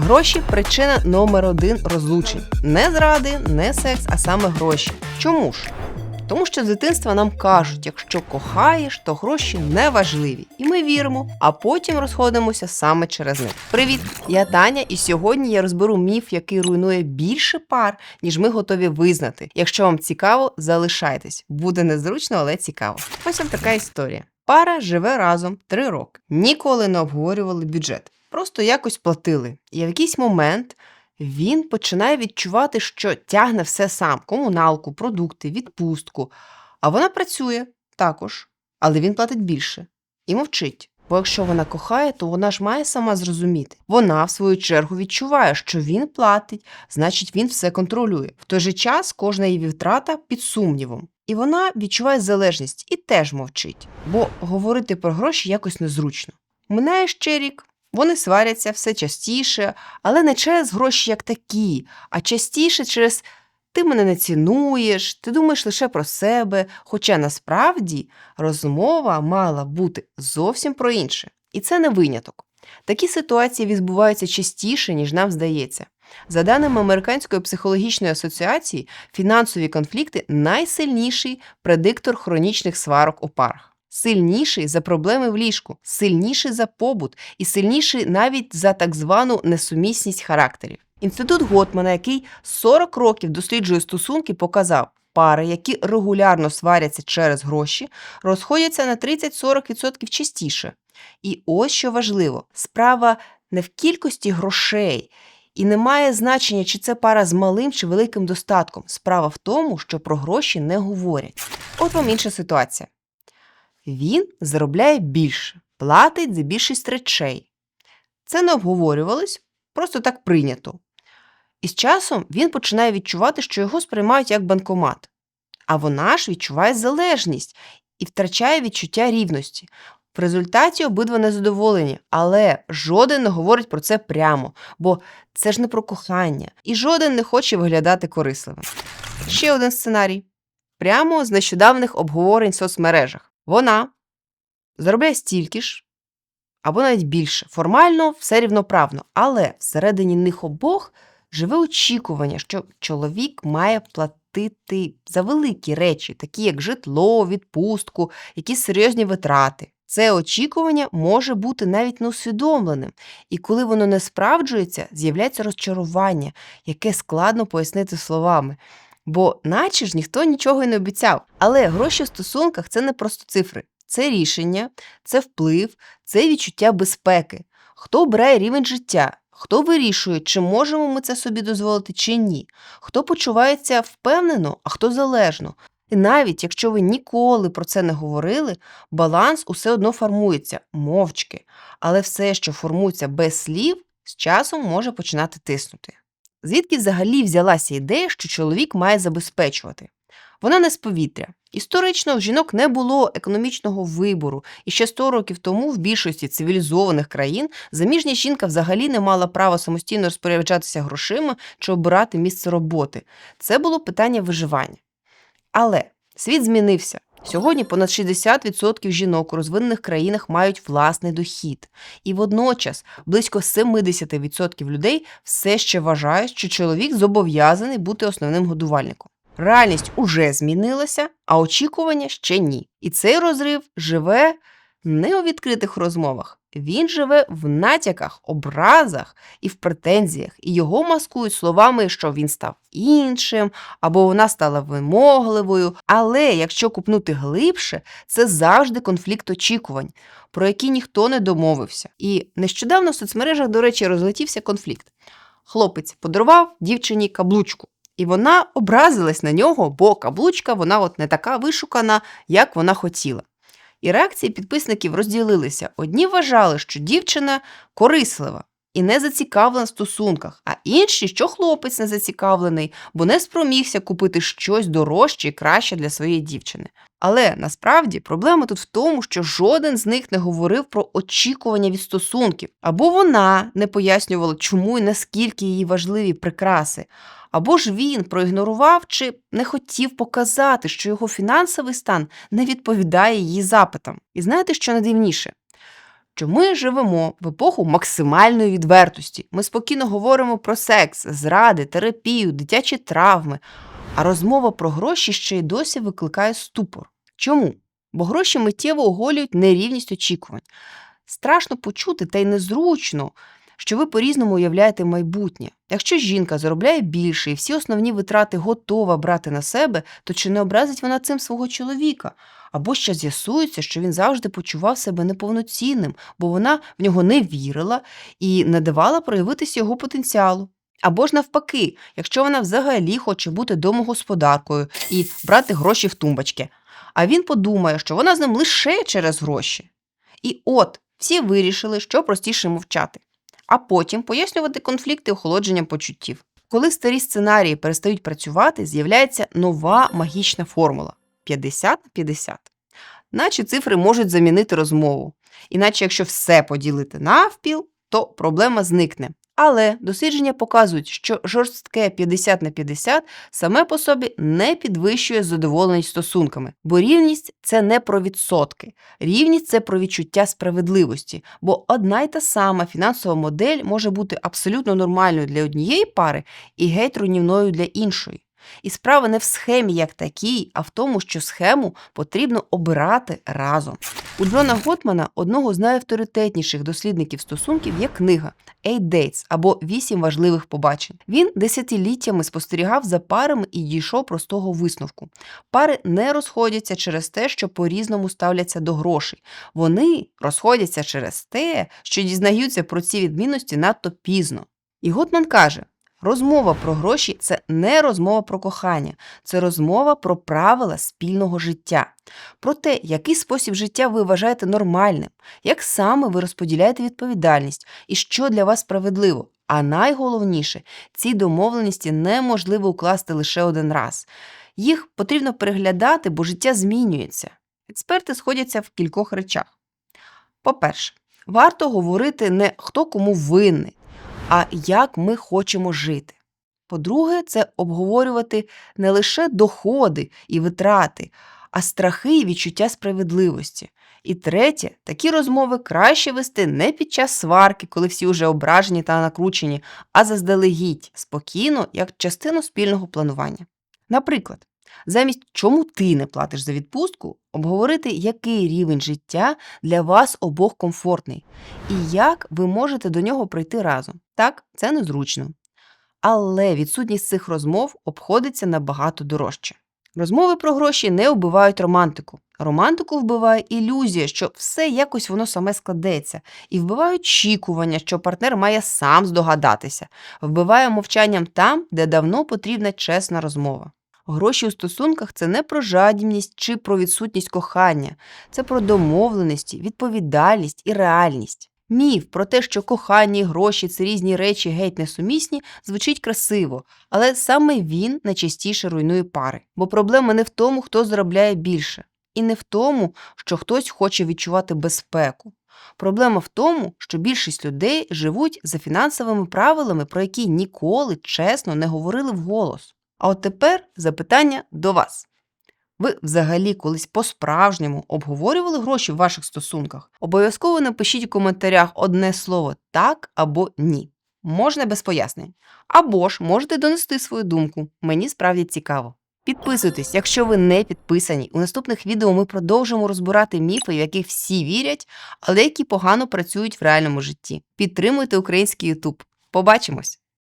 Гроші причина номер один розлучень. Не зради, не секс, а саме гроші. Чому ж? Тому що з дитинства нам кажуть, якщо кохаєш, то гроші не важливі. І ми віримо, а потім розходимося саме через них. Привіт! Я Таня, і сьогодні я розберу міф, який руйнує більше пар, ніж ми готові визнати. Якщо вам цікаво, залишайтесь. Буде незручно, але цікаво. Ось вам така історія. Пара живе разом три роки. Ніколи не обговорювали бюджет. Просто якось платили. І в якийсь момент він починає відчувати, що тягне все сам: комуналку, продукти, відпустку. А вона працює також, але він платить більше і мовчить. Бо якщо вона кохає, то вона ж має сама зрозуміти. Вона, в свою чергу, відчуває, що він платить, значить він все контролює. В той же час кожна її втрата під сумнівом. І вона відчуває залежність і теж мовчить, бо говорити про гроші якось незручно. Минає ще рік, вони сваряться все частіше, але не через гроші як такі, а частіше через ти мене не цінуєш, ти думаєш лише про себе. Хоча насправді розмова мала бути зовсім про інше. І це не виняток. Такі ситуації відбуваються частіше, ніж нам здається. За даними Американської психологічної асоціації, фінансові конфлікти найсильніший предиктор хронічних сварок у парах. Сильніший за проблеми в ліжку, сильніший за побут і сильніший навіть за так звану несумісність характерів. Інститут Готмана, який 40 років досліджує стосунки, показав, пари, які регулярно сваряться через гроші, розходяться на 30-40% частіше. І ось що важливо: справа не в кількості грошей. І не має значення, чи це пара з малим чи великим достатком. Справа в тому, що про гроші не говорять. От вам інша ситуація. Він заробляє більше, платить за більшість речей. Це не обговорювалось, просто так прийнято. І з часом він починає відчувати, що його сприймають як банкомат. А вона ж відчуває залежність і втрачає відчуття рівності. В результаті обидва незадоволені, але жоден не говорить про це прямо, бо це ж не про кохання, і жоден не хоче виглядати корисливим. Ще один сценарій. Прямо з нещодавних обговорень в соцмережах. Вона заробляє стільки ж, або навіть більше. Формально все рівноправно, але всередині них обох живе очікування, що чоловік має платити за великі речі, такі як житло, відпустку, якісь серйозні витрати. Це очікування може бути навіть неусвідомленим, і коли воно не справджується, з'являється розчарування, яке складно пояснити словами. Бо, наче ж ніхто нічого й не обіцяв. Але гроші в стосунках це не просто цифри, це рішення, це вплив, це відчуття безпеки. Хто обирає рівень життя? Хто вирішує, чи можемо ми це собі дозволити, чи ні? Хто почувається впевнено, а хто залежно? І навіть якщо ви ніколи про це не говорили, баланс усе одно формується мовчки, але все, що формується без слів, з часом може починати тиснути. Звідки взагалі взялася ідея, що чоловік має забезпечувати? Вона не з повітря. Історично в жінок не було економічного вибору, і ще 100 років тому в більшості цивілізованих країн заміжня жінка взагалі не мала права самостійно розпоряджатися грошима чи обирати місце роботи. Це було питання виживання. Але світ змінився. Сьогодні понад 60% жінок у розвинених країнах мають власний дохід, і водночас близько 70% людей все ще вважають, що чоловік зобов'язаний бути основним годувальником. Реальність уже змінилася, а очікування ще ні. І цей розрив живе не у відкритих розмовах. Він живе в натяках, образах і в претензіях, і його маскують словами, що він став іншим, або вона стала вимогливою. Але якщо купнути глибше, це завжди конфлікт очікувань, про які ніхто не домовився. І нещодавно в соцмережах, до речі, розлетівся конфлікт. Хлопець подарував дівчині каблучку. І вона образилась на нього, бо каблучка вона от не така вишукана, як вона хотіла. І реакції підписників розділилися. Одні вважали, що дівчина корислива і не зацікавлена в стосунках, а інші, що хлопець не зацікавлений, бо не спромігся купити щось дорожче і краще для своєї дівчини. Але насправді проблема тут в тому, що жоден з них не говорив про очікування від стосунків, або вона не пояснювала, чому і наскільки її важливі прикраси. Або ж він проігнорував чи не хотів показати, що його фінансовий стан не відповідає її запитам. І знаєте, що найдивніше? Що ми живемо в епоху максимальної відвертості. Ми спокійно говоримо про секс, зради, терапію, дитячі травми. А розмова про гроші ще й досі викликає ступор. Чому? Бо гроші миттєво оголюють нерівність очікувань. Страшно почути та й незручно, що ви по-різному уявляєте майбутнє. Якщо жінка заробляє більше і всі основні витрати готова брати на себе, то чи не образить вона цим свого чоловіка? Або ще з'ясується, що він завжди почував себе неповноцінним, бо вона в нього не вірила і не давала проявитися його потенціалу. Або ж навпаки, якщо вона взагалі хоче бути домогосподаркою і брати гроші в тумбочки, а він подумає, що вона з ним лише через гроші. І от всі вирішили, що простіше мовчати, а потім пояснювати конфлікти охолодженням почуттів. Коли старі сценарії перестають працювати, з'являється нова магічна формула 50 на 50. Наче цифри можуть замінити розмову. Іначе, якщо все поділити навпіл, то проблема зникне. Але дослідження показують, що жорстке 50 на 50 саме по собі не підвищує задоволеність стосунками, бо рівність це не про відсотки. Рівність це про відчуття справедливості, бо одна й та сама фінансова модель може бути абсолютно нормальною для однієї пари і геть руйнівною для іншої. І справа не в схемі як такій, а в тому, що схему потрібно обирати разом. У Джона Готмана, одного з найавторитетніших дослідників стосунків, є книга «Eight Dates» або «Вісім важливих побачень. Він десятиліттями спостерігав за парами і дійшов простого висновку. Пари не розходяться через те, що по-різному ставляться до грошей. Вони розходяться через те, що дізнаються про ці відмінності надто пізно. І Готман каже. Розмова про гроші це не розмова про кохання, це розмова про правила спільного життя, про те, який спосіб життя ви вважаєте нормальним, як саме ви розподіляєте відповідальність і що для вас справедливо. А найголовніше, ці домовленості неможливо укласти лише один раз. Їх потрібно переглядати, бо життя змінюється. Експерти сходяться в кількох речах. По-перше, варто говорити не хто кому винний а як ми хочемо жити. По-друге, це обговорювати не лише доходи і витрати, а страхи і відчуття справедливості. І третє, такі розмови краще вести не під час сварки, коли всі вже ображені та накручені, а заздалегідь, спокійно, як частину спільного планування. Наприклад, замість чому ти не платиш за відпустку, обговорити, який рівень життя для вас обох комфортний, і як ви можете до нього прийти разом. Так, це незручно. Але відсутність цих розмов обходиться набагато дорожче. Розмови про гроші не вбивають романтику. Романтику вбиває ілюзія, що все якось воно саме складеться, і вбиває очікування, що партнер має сам здогадатися, вбиває мовчанням там, де давно потрібна чесна розмова. Гроші у стосунках це не про жадібність чи про відсутність кохання, це про домовленості, відповідальність і реальність. Міф про те, що кохання гроші це різні речі геть несумісні, звучить красиво, але саме він найчастіше руйнує пари. Бо проблема не в тому, хто заробляє більше, і не в тому, що хтось хоче відчувати безпеку. Проблема в тому, що більшість людей живуть за фінансовими правилами, про які ніколи чесно не говорили вголос. А от тепер запитання до вас. Ви взагалі колись по-справжньому обговорювали гроші в ваших стосунках? Обов'язково напишіть у коментарях одне слово так або ні. Можна без пояснень. Або ж можете донести свою думку. Мені справді цікаво. Підписуйтесь, якщо ви не підписані. У наступних відео ми продовжимо розбирати міфи, в яких всі вірять, але які погано працюють в реальному житті. Підтримуйте український YouTube. Побачимось!